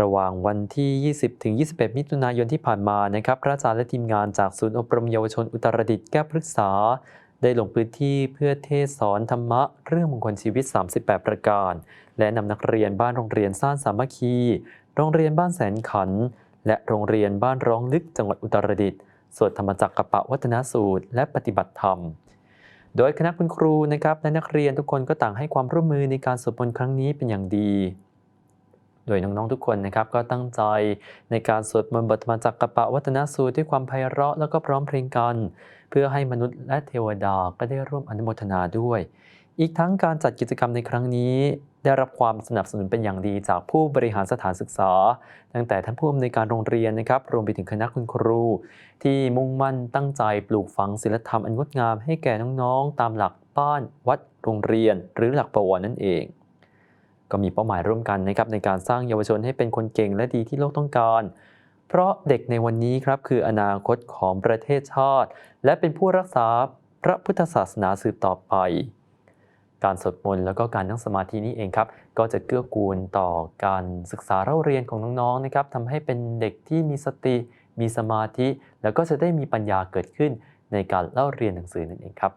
ระหว่างวันที่ 20 ถึง 21 มิถุนายนที่ผ่านมานะครับ พระอาจารย์และทีมงานจากศูนย์อบรมเยาวชนอุตรดิตถ์แก้วพฤกษา ได้ลงพื้นที่เพื่อเทศสอนธรรมะ เรื่องมงคลชีวิต 38 ประการ และนำนักเรียนบ้านโรงเรียนซ่านสามัคคี โรงเรียนบ้านแสนขัน และโรงเรียนบ้านร้องลึกจังหวัดอุตรดิตถ์สวดธรรมจักรกปะวัฒนสูตร และปฏิบัติธรรมโดยคณะคุณครูนะครับและนักเรียนทุกคนก็ต่างให้ความร่วมมือในการสวดมนต์ครั้งนี้เป็นอย่างดี โดยน้องๆทุกคนนะครับก็ตั้งใจในการสวดมนต์บทธรรมจักรกปะวัฒนสูตรด้วยความไพเราะแล้วก็พร้อมเพรียงกัน เพื่อให้มนุษย์และเทวดาก็ได้ร่วมอนุโมทนาด้วย อีกทั้งการจัดกิจกรรมในครั้งนี้ ได้รับความสนับสนุนเป็นอย่างดีจากผู้บริหารสถานศึกษา ตั้งแต่ท่านผู้อำนวยการโรงเรียนนะครับรวมไปถึงคณะคุณครู ที่มุ่งมั่นตั้งใจปลูกฝังศีลธรรมอันงดงามให้แก่น้องๆ ตามหลักบ้าน วัด โรงเรียน หรือหลักประวัตินั่นเอง ก็มีเป้าหมายร่วมกันนะครับในการสร้างเยาวชนให้เป็นคนเก่งและดีที่โลกต้องการ เพราะเด็กในวันนี้ครับคืออนาคตของประเทศชาติ และเป็นผู้รักษาพระพุทธศาสนาสืบต่อไป การสวดมนต์แล้วก็การนั่งสมาธินี้เองครับ ก็จะเกื้อกูลต่อการศึกษาเล่าเรียนของน้องๆนะครับทำให้เป็นเด็กที่มีสติมีสมาธิ แล้วก็จะได้มีปัญญาเกิดขึ้นในการเล่าเรียนหนังสือนั่นเองครับ